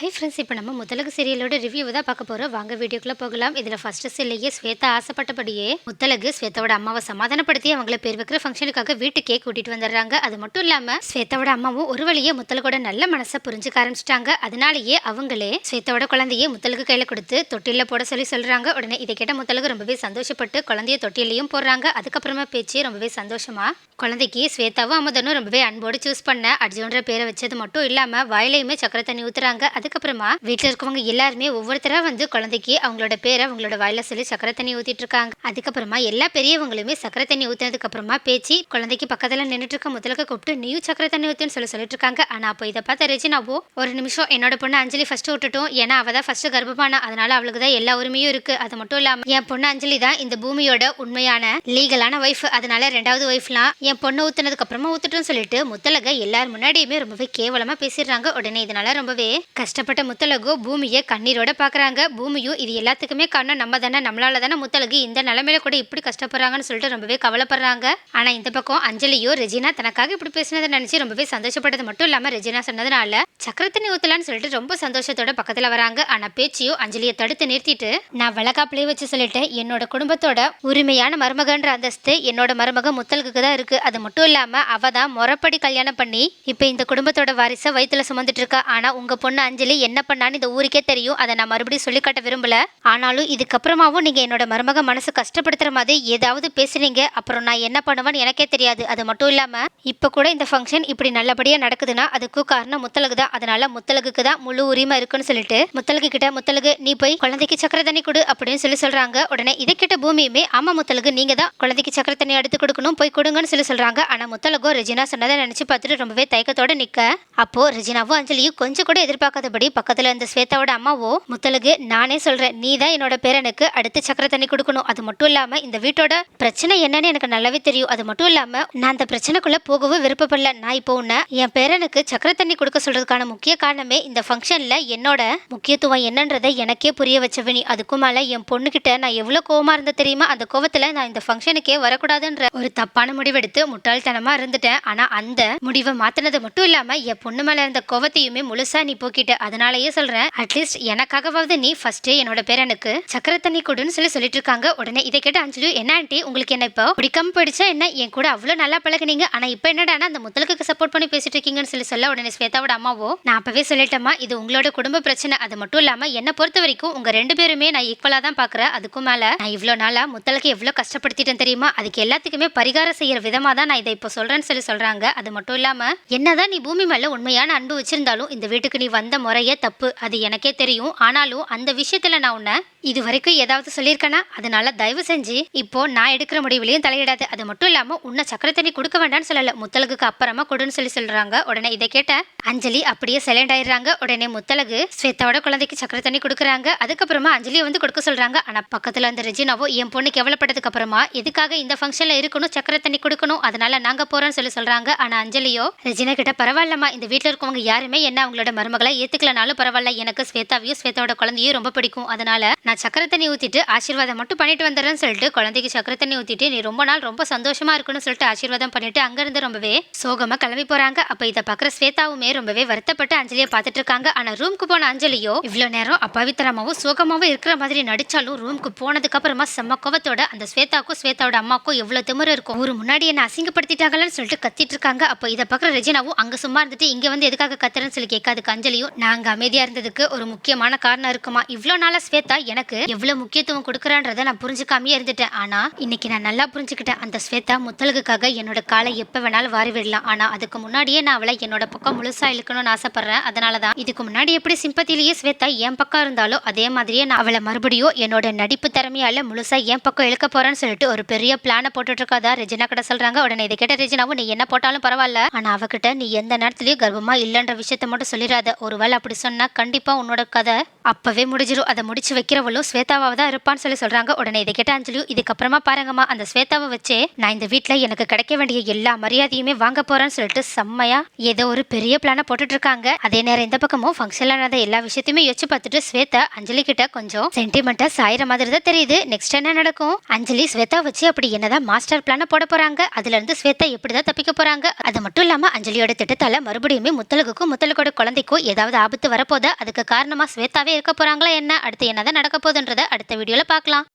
Hi friends இப்போ நம்ம முத்தலகு சீரியலோட ரிவ்யூவை தான் பார்க்க போகிறோம் வாங்க வீடியோக்குள்ளே போகலாம். இதில் ஃபர்ஸ்ட் சிலையே ஸ்வேதா ஆசைப்பட்டபடியே முத்தலகு ஸ்வேதாவோட அம்மாவை சமாதானப்படுத்தி அவங்கள பேர் வைக்கிற ஃபங்க்ஷனுக்காக வீட்டுக்கே கூட்டிகிட்டு வந்துடுறாங்க. அது மட்டும் இல்லாமல் ஸ்வேதாவோட அம்மாவும் ஒரு வழியே முத்தலகோட நல்ல மனசை புரிஞ்சுக்க ஆரம்பிச்சிட்டாங்க. அதனாலேயே அவங்களே ஸ்வேதாவோட குழந்தைய முத்தலுக்கு கையில் கொடுத்து தொட்டிலில் போட சொல்லி சொல்கிறாங்க உடனே இதை கேட்ட முத்தலகு ரொம்பவே சந்தோஷப்பட்டு குழந்தைய தொட்டிலையும் போடுறாங்க. அதுக்கப்புறமா பேச்சு ரொம்பவே சந்தோஷமா. குழந்தைக்கு ஸ்வேதாவும் அமுதனும் ரொம்பவே அன்போடு சூஸ் பண்ண அர்ஜுன்ற பேரை வச்சது மட்டும் இல்லாமல் வாயிலையுமே சக்கரை தண்ணி ஊற்றுறாங்க அது அதுக்கப்புறமா வீட்டில் இருக்கவங்க எல்லாருமே ஒவ்வொருத்தரா வந்து குழந்தைக்கு அவங்களோட பேரை அவங்களோட வாயில சொல்லி சக்கரை தண்ணி ஊத்திட்டு இருக்காங்க. அதுக்கப்புறமா எல்லா பெரியவங்களுமே சக்கரை தண்ணி ஊத்துனதுக்கு அப்புறமா பேச்சு குழந்தைக்கு பக்கத்துல நின்றுட்டு இருக்க முதலுக்கு கூப்பிட்டு நியூ சக்கரை தண்ணி ஊத்துன்னு சொல்லி சொல்லிட்டு இருக்காங்க. ஆனா அப்போ இதை பார்த்த ரெஜினாவோ ஒரு நிமிஷம் என்னோட பொண்ணு அஞ்சலி ஃபர்ஸ்ட் விட்டுட்டோம். ஏன்னா அவ தான் ஃபர்ஸ்ட் கர்ப்பமானா. அதனால அவளுக்கு தான் எல்லா உரிமையும் இருக்கு. அது மட்டும் இல்லாம என் பொண்ணு அஞ்சலி தான் இந்த பூமியோட உண்மையான லீகலான ஒய்ஃப் அதனால ரெண்டாவது ஒய்ஃப்லாம் என் பொண்ணு ஊத்துனதுக்கு அப்புறமா ஊத்துட்டோம்னு சொல்லிட்டு முத்தலக எல்லார் முன்னாடியுமே ரொம்பவே கேவலமா பேசிடுறாங்க. உடனே இதனால ரொம்பவே கஷ்டம் கஷ்டப்பட்ட முத்தலகோ பூமியை கண்ணீரோட பார்க்குறாங்க. பூமியும் இது எல்லாத்துக்குமே காரணம் நம்ம தானே நம்மளால தானே முத்தலகு இந்த நிலமையில கூட இப்படி கஷ்டப்படுறாங்கன்னு சொல்லிட்டு ரொம்பவே கவலைப்படுறாங்க. ஆனால் இந்த பக்கம் அஞ்சலியோ ரெஜினா தனக்காக இப்படி பேசினதை நினச்சி ரொம்பவே சந்தோஷப்பட்டது மட்டும் இல்லாமல் ரெஜினா சொன்னதுனால சக்கரை தண்ணி ஊத்தலான்னு சொல்லிட்டு ரொம்ப சந்தோஷத்தோட பக்கத்தில் வராங்க. ஆனால் பேச்சியோ அஞ்சலியை தடுத்து நிறுத்திட்டு நான் வழக்காப்பிலே வச்சு சொல்லிட்டு என்னோட குடும்பத்தோட உரிமையான மருமகன்ற அந்தஸ்து என்னோட மருமக முத்தலுக்கு தான் இருக்கு. அது மட்டும் இல்லாம அவ தான் முறப்படி கல்யாணம் பண்ணி இப்போ இந்த குடும்பத்தோட வாரிசை வயிற்றுல சுமந்துட்டு இருக்கா. ஆனா உங்க பொண்ணு அஞ்சலி என்ன பண்ணான்னு இந்த ஊருக்கே தெரியும். அதை நான் மறுபடியும் சொல்லி காட்ட விரும்பல. ஆனாலும் இதுக்கப்புறமாவும் நீங்க என்னோட மருமக மனசு கஷ்டப்படுத்துற மாதிரி ஏதாவது பேசுறீங்க அப்புறம் நான் என்ன பண்ணுவேன்னு எனக்கே தெரியாது. அது மட்டும் இல்லாம இப்ப கூட இந்த ஃபங்க்ஷன் இப்படி நல்லபடியா நடக்குதுன்னா அதுக்கு காரணம் முத்தலகு தான். அதனால முத்தலகுக்கு தான் முழு உரிமை இருக்குன்னு சொல்லிட்டு முத்தலகு கிட்ட முத்தலகு நீ போய் குழந்தைக்கு சக்கரை தண்ணி கொடு அப்படின்னு சொல்லி சொல்றாங்க. உடனே இதை கிட்ட பூமியுமே ஆமா முத்தலகு நீங்க தான் குழந்தைக்கு சக்கரை தண்ணி எடுத்து கொடுக்கணும் போய் கொடுங்கன்னு சொல்லி சொல்றாங்க. ஆனா முத்தலகோ ரெஜினா சொன்னதை நினைச்சு பார்த்துட்டு ரொம்பவே தயக்கத்தோட நிக்க. அப்போ ரெஜினாவும் அஞ்சலியும் கொஞ்சம் கூட எதிர்பார்க்காதபடி பக்கத்துல இருந்த ஸ்வேதாவோட அம்மாவோ முத்தலகு நானே சொல்றேன் நீ தான் என்னோட பேரனுக்கு அடுத்து சக்கரை தண்ணி கொடுக்கணும். அது மட்டும் இல்லாம இந்த வீட்டோட பிரச்சனை என்னன்னு எனக்கு நல்லாவே தெரியும். அது மட்டும் இல்லாம நான் அந்த பிரச்சனைக்குள்ள போகவும் விருப்பப்படல. நான் இப்போ உன்னை என் பேரனுக்கு சக்கரை தண்ணி கொடுக்க சொல்றதுக்கான முக்கிய காரணமே இந்த ஃபங்க்ஷன்ல என்னோட முக்கியத்துவம் என்னன்றதை எனக்கே புரிய வச்சவ நீ. அதுக்கும் மேல என் பொண்ணுகிட்ட நான் எவ்வளவு கோவமா இருந்த தெரியுமா? அந்த கோவத்துல நான் இந்த ஃபங்க்ஷனுக்கே வரக்கூடாதுன்ற ஒரு தப்பான முடிவெடுத்து முட்டாள்தனமா இருந்துட்டேன். ஆனா அந்த முடிவை மாத்தினது மட்டும் இல்லாம என் பொண்ணு மேல இருந்த கோவத்தையுமே முழுசா நீ போக்கிட்ட. அதனாலயே சொல்றேன் அட்லீஸ்ட் எனக்காகவாவது நீ ஃபர்ஸ்ட் என்னோட பேரனுக்கு சக்கர தண்ணி கொடுன்னு சொல்லி சொல்லிட்டு இருக்காங்க உடனே இதை கேட்டு அஞ்சலி என்ன ஆண்டி உங்களுக்கு என்ன இப்போ? பிடிக்காம போயிடுச்சா என்ன? என் கூட அவ்வளவு நல்லா பழகுனீங்க. ஆனா இப்போ என்னடா அந்த முத்தலுக்கு சப்போர்ட் பண்ணி பேசிட்டு இருக்கீங்கன்னு சொல்லி சொல்ல உடனே ஸ்வேதாவோட அம்மாவோ நான் அப்பவே சொல்லிட்டேமா இது உங்களோட குடும்ப பிரச்சனை. அது மட்டும் இல்லாம என்னை பொறுத்த வரைக்கும் உங்க ரெண்டு பேருமே நான் ஈக்குவலா தான் பாக்குறேன். அதுக்கும் மேல நான் இவ்வளோ நாளா முத்தலுக்கு எவ்வளவு கஷ்டப்படுத்திட்டேன் தெரியுமா? அதுக்கு எல்லாத்துக்குமே பரிகாரம் செய்யற விதமா தான் நான் இதை இப்போ சொல்றேன்னு சொல்லி சொல்றாங்க. அது மட்டும் இல்லாம என்னதான் நீ பூமி மேல உண்மையான அன்பு வச்சிருந்தாலும் இந்த வீட்டுக்கு நீ வந்த முறையே தப்பு. அது எனக்கே தெரியும். ஆனாலும் அந்த விஷயத்துல நான் உன்னை இது வரைக்கும் ஏதாவது சொல்லியிருக்கேனா? அதனால தயவு செஞ்சு இப்போ நான் எடுக்கிற முடிவுலையும் தலையிடாது. அது மட்டும் இல்லாம உன்னை சக்கரை தண்ணி கொடுக்க வேண்டாம்னு சொல்லல. முத்தலகுக்கு அப்புறமா கொடுன்னு சொல்லி சொல்றாங்க. உடனே இதை கேட்ட அஞ்சலி அப்படியே சைலண்ட் ஆயிடுறாங்க. உடனே முத்தலகு ஸ்வேதாவோட குழந்தைக்கு சக்கரை தண்ணி கொடுக்குறாங்க. அதுக்கப்புறமா அஞ்சலியை வந்து கொடுக்க சொல்றாங்க. ஆனா பக்கத்துல அந்த ரெஜினாவோ என் பொண்ணு கேவலப்பட்டதுக்கு அப்புறமா எதுக்காக இந்த ஃபங்க்ஷன்ல இருக்கணும்? சக்கரை தண்ணி கொடுக்கணும். அதனால நாங்க போறோம்னு சொல்லி சொல்றாங்க. ஆனா அஞ்சலியோ ரெஜினா கிட்ட பரவாயில்லம்மா. இந்த வீட்டில் இருக்கவங்க யாருமே என்ன அவங்களோட மருமகளை ஏத்துக்கலனாலும் பரவாயில்ல. எனக்கு ஸ்வேதாவையும் ஸ்வேதாவோட குழந்தையும் ரொம்ப பிடிக்கும். அதனால நான் சக்கரை தண்ணி ஊத்திட்டு ஆசீர்வாதம் மட்டும் பண்ணிட்டு வந்துடுறேன்னு சொல்லிட்டு குழந்தைக்கு சக்கரை தண்ணி ஊத்திட்டு நீ ரொம்ப நாள் ரொம்ப சந்தோஷமா இருக்குன்னு சொல்லிட்டு ஆசீர்வாதம் பண்ணிட்டு அங்கிருந்து ரொம்பவே சோகமா கிளம்பி போறாங்க. அப்ப இதை பாக்குற ஸ்வேதாவுமே ரொம்பவே வருத்தப்பட்டு அஞ்சலியை பார்த்துட்டு இருக்காங்க. ஆனா ரூம்க்கு போன அஞ்சலியோ இவ்வளவு நேரம் அப்பாவித்தனமாவும் சோகமாவும் இருக்கிற மாதிரி நடிச்சாலும் ரூம்க்கு போனதுக்கு அப்புறமா செம்ம கோவத்தோட அந்த ஸ்வேதாக்கும் ஸ்வேதாவோட அம்மாக்கும் எவ்வளவு திமிரு இருக்கும். ஒரு முன்னாடி என்ன அசிங்கப்படுத்திட்டாங்களான்னு சொல்லிட்டு கத்திட்டு இருக்காங்க. அப்போ இதை பார்க்குற ரெஜினாவும் அங்க சும்மா இருந்துட்டு இங்க வந்து எதுக்காக கத்துறேன்னு சொல்லி கேட்காதுக்கு அஞ்சலியும் நான் அங்கே அமைதியாக இருந்ததுக்கு ஒரு முக்கியமான காரணம் இருக்குமா? இவ்வளோ நாளாக ஸ்வேதா எனக்கு எவ்வளோ முக்கியத்துவம் கொடுக்குறான்றதை நான் புரிஞ்சுக்காமே இருந்துட்டேன். ஆனால் இன்னைக்கு நான் நல்லா புரிஞ்சுக்கிட்டேன். அந்த ஸ்வேதா முத்தலுக்காக என்னோட காலை எப்போ வேணாலும் வாரி விடலாம். ஆனால் அதுக்கு முன்னாடியே நான் அவளை என்னோட பக்கம் முழுசாக இழுக்கணும்னு ஆசைப்பட்றேன். அதனால தான் இதுக்கு முன்னாடி எப்படி சிம்பத்திலேயே ஸ்வேதா என் பக்கம் இருந்தாலோ அதே மாதிரியே நான் அவளை மறுபடியும் என்னோட நடிப்பு திறமையால முழுசாக என் பக்கம் இழுக்க போறேன்னு சொல்லிட்டு ஒரு பெரிய பிளானை போட்டுட்டு இருக்காதா ரெஜினா கிட்ட சொல்றாங்க. உடனே இதை கேட்ட ரெஜினாவும் நீ என்ன போட்டாலும் பரவாயில்ல. ஆனால் அவகிட்ட நீ எந்த நேரத்துலயும் கர்ப்பமா இல்லைன்ற விஷயத்த மட்டும் சொல்லிடாத. ஒருவேளை அப்படி சொன்னா கண்டிப்பா உன்னோட கதை அப்பவே முடிஞ்சிடும் அதை முடிச்சு வைக்கிறவளும் ஸ்வேதாவாக தான் இருப்பான்னு சொல்லி சொல்றாங்க. உடனே இதை கேட்ட அஞ்சலியும் இதுக்கப்புறமா பாருங்கம்மா அந்த ஸ்வேதாவை வச்சே நான் இந்த வீட்டில் எனக்கு கிடைக்க வேண்டிய எல்லா மரியாதையுமே வாங்க போறேன்னு சொல்லிட்டு செம்மையா ஏதோ ஒரு பெரிய பிளான போட்டுட்டு இருக்காங்க அதே நேரம் இந்த பக்கமும் ஃபங்க்ஷன்ல நடந்த எல்லா விஷயத்தையுமே யோசிச்சு பார்த்துட்டு ஸ்வேதா அஞ்சலி கிட்ட கொஞ்சம் சென்டிமெண்டா சாயிற மாதிரி தான் தெரியுது. நெக்ஸ்ட் என்ன நடக்கும்? அஞ்சலி ஸ்வேதா வச்சு அப்படி என்னதான் மாஸ்டர் பிளான போட போறாங்க? அதுல இருந்து ஸ்வேதா எப்படிதான் தப்பிக்க போறாங்க? அது மட்டும் இல்லாம அஞ்சலியோட திட்டத்தால மறுபடியுமே முத்தலகுக்கும் முத்தலகோட குழந்தைக்கும் ஏதாவது ஆபத்து வரப்போதா? அதுக்கு காரணமா ஸ்வேதாவே இருக்க போகிறாங்களா என்ன? அடுத்து என்னதான் நடக்க போகுதுன்றதை அடுத்த வீடியோவில் பார்க்கலாம்.